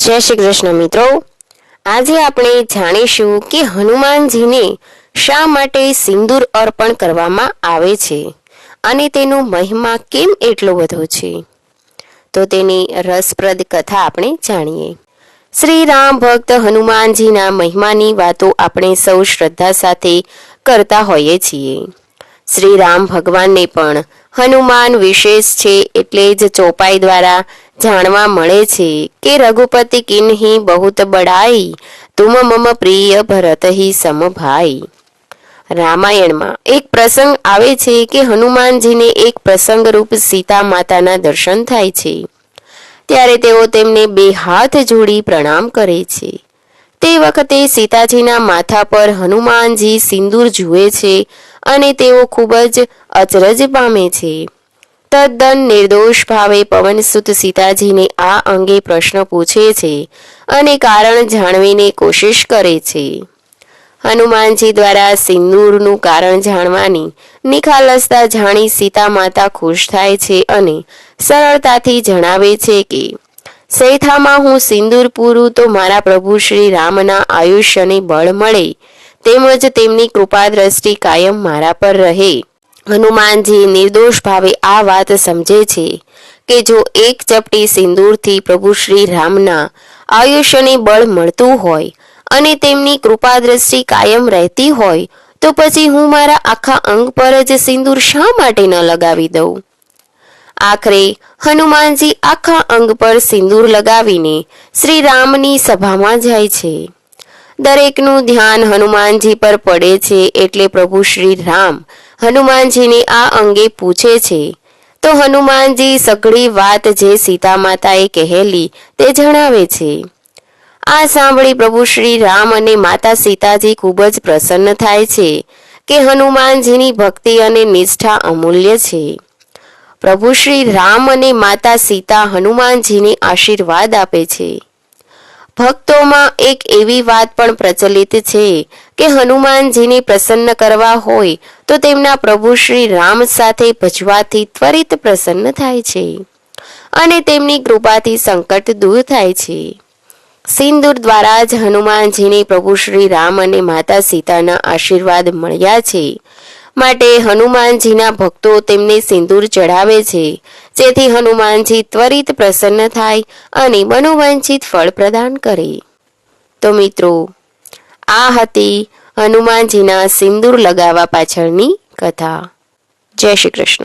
જય શ્રી કૃષ્ણ મિત્રો. આજે આપણે જાણીશું કે હનુમાનજીને શા માટે સિંદૂર અર્પણ કરવામાં આવે છે અને તેનો મહિમા કેમ એટલો બધો છે. તો તેની રસપ્રદ કથા આપણે જાણીએ. શ્રી રામ ભક્ત હનુમાનજીના મહિમાની વાતો આપણે સૌ શ્રદ્ધા સાથે કરતા હોઈએ છીએ. શ્રી રામ ભગવાનને પણ હનુમાન વિશેષ છે એટલે જ ચોપાઈ દ્વારા જાણવા મળે છે કે રઘુપતિ કિન્હી બહુત બડાઈ, તુમ મમ પ્રિય ભરત હિ સમભાઈ. રામાયણમાં એક પ્રસંગ આવે છે કે હનુમાનજીને એક પ્રસંગરૂપ સીતા માતાના દર્શન થાય છે. ત્યારે તેઓ તેમને બે હાથ જોડી પ્રણામ કરે છે. તે વખતે સીતાજીના માથા પર હનુમાનજી સિંદૂર જુએ છે અને તેઓ ખૂબ જ અચરજ પામે છે. તદ્દન નિર્દોષ ભાવે પવનસુત સીતાજીને આ અંગે પ્રશ્ન પૂછે છે અને કારણ જાણવીને કોશિશ કરે છે. હનુમાનજી દ્વારા સિંદૂરનું કારણ જાણવાની નિખાલસતા જાણી સીતા માતા ખુશ થાય છે અને સરળતાથી જણાવે છે કે સૈથામાં હું સિંદૂર પૂરું તો મારા પ્રભુ શ્રી રામના આયુષ્યને બળ મળે તેમજ તેમની કૃપા દ્રષ્ટિ કાયમ મારા પર રહે. હનુમાનજી નિર્દોષ ભાવે આ વાત સમજે છે કે જો એક ચપટી સિંદૂરથી પ્રભુ શ્રી રામના આયુષ્યને બળ મળતું હોય અને તેમની કૃપા દ્રષ્ટિ કાયમ રહેતી હોય, તો પછી હું મારા આખા અંગ પર જ સિંદૂર શા માટે ન લગાવી દઉં? આખરે હનુમાનજી આખા અંગ પર સિંદૂર લગાવીને શ્રી રામની સભામાં જાય છે. દરેકનું ધ્યાન હનુમાનજી પર પડે છે એટલે પ્રભુ શ્રી રામ હનુમાનજીને આ અંગે પૂછે છે. તો હનુમાનજી સઘળી વાત જે સીતા માતાએ કહેલી તે જણાવે છે. આ સાંભળી પ્રભુ શ્રી રામ અને માતા સીતાજી ખૂબ જ પ્રસન્ન થાય છે કે હનુમાનજીની ભક્તિ અને નિષ્ઠા અમૂલ્ય છે. પ્રભુ શ્રી રામ અને માતા સીતા હનુમાનજીને આશીર્વાદ આપે છે. ભક્તોમાં એક એવી વાત પણ પ્રચલિત છે કે હનુમાનજીને પ્રસન્ન કરવા હોય તો તેમના પ્રભુ શ્રી રામ સાથે ભજવાથી ત્વરિત પ્રસન્ન થાય છે અને તેમની કૃપાથી સંકટ દૂર થાય છે. સિંદૂર દ્વારા જ હનુમાનજીને પ્રભુ શ્રી રામ અને માતા સીતાના આશીર્વાદ મળ્યા છે. માટે હનુમાનજીના ભક્તો તેમને સિંદૂર ચઢાવે છે. જેથી હનુમાનજી ત્વરિત પ્રસન્ન થાય અને મનોવાંછિત ફળ પ્રદાન કરે. તો મિત્રો, આ હતી હનુમાનજીના સિંદૂર લગાવવા પાછળની કથા. જય શ્રી કૃષ્ણ.